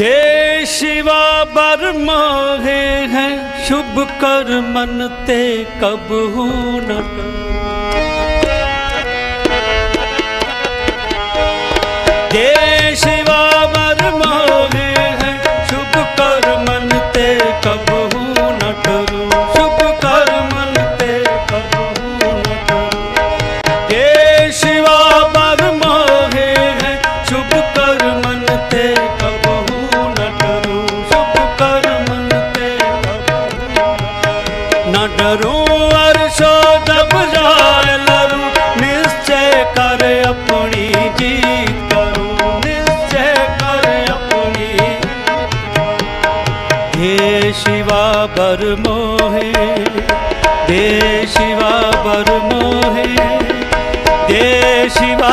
ਦੇ शिवा बर मोहे है, शुभ कर मन ते कबहू न? जय शिवा बर मोहे है न डरू अरशो जब जाए लरू, निश्चय कर अपनी जीत करूँ, निश्चय कर अपनी। हे शिवा बर मोहे दे शिवा बर मोहे दे शिवा